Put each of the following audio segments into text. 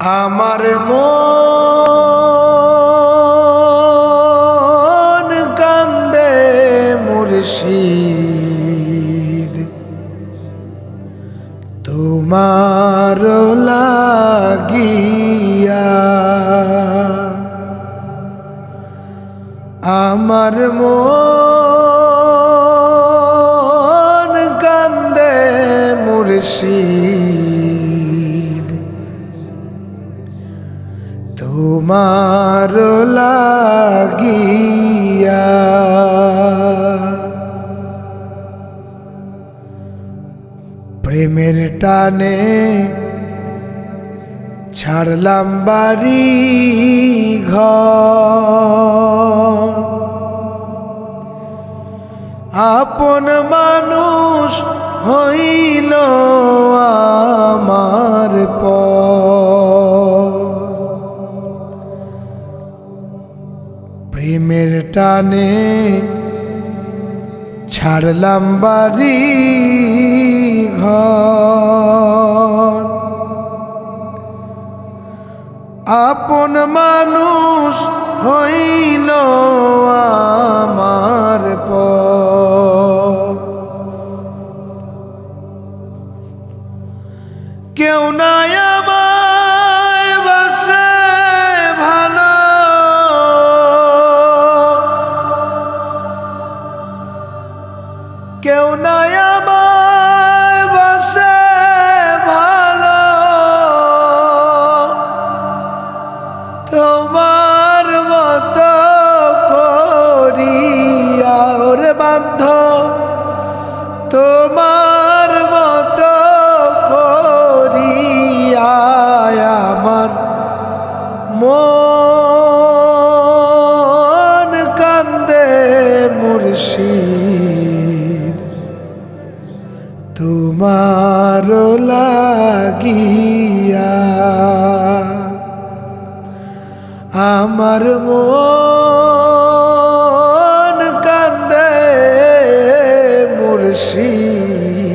আমার মন কান্দে মুর্শিদ। তোমার লাগিয়া আমার মন কান্দে মুর্শিদ। তোমার লাগিয়া। প্রেমের টানে ছাড়লাম বাড়ি ঘর আপন মানুষ হইল আমার পর। প্রেমের টানে ছাড়লাম বাড়ি ঘর। আপন মানুষ হইল আমার পর। কেউ নাই কেউ নাই ভালো। তোমার মত করিয়া ওরে বান্ধ তোমার মত করিয়া আমার মন কান্দে তোমার লাগিয়া। আমার মন কান্দে মুর্শিদ।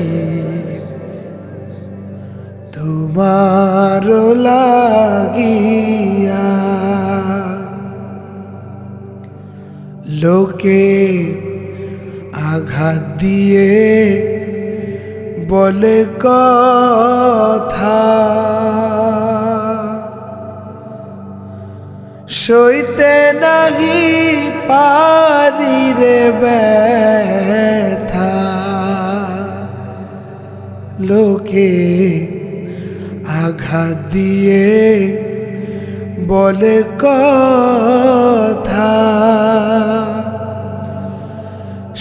তোমার লাগিয়া। লোকে আঘাত দিয়ে বলে কথা। সইতে নাহি পারি রে ব্যথা। লোকে আঘাত দিয়ে বলে কথা।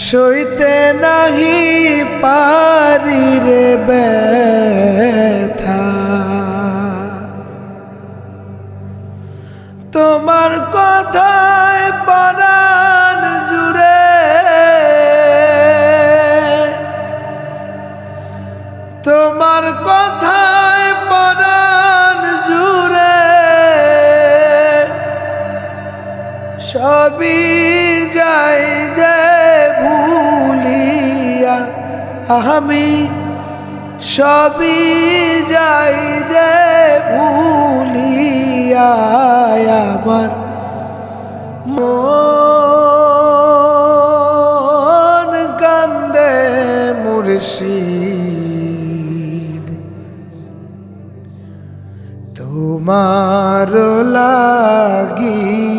সইতে নাহি পারি রে ব্যথা। তোমার কথায় পরাণ জুড়ে তোমার কথায় পরাণ জুড়ে সবই যাই যে আমি সবই যাই যে ভুলিয়া আমার মন কান্দে মুর্শিদ। তোমার লাগিয়া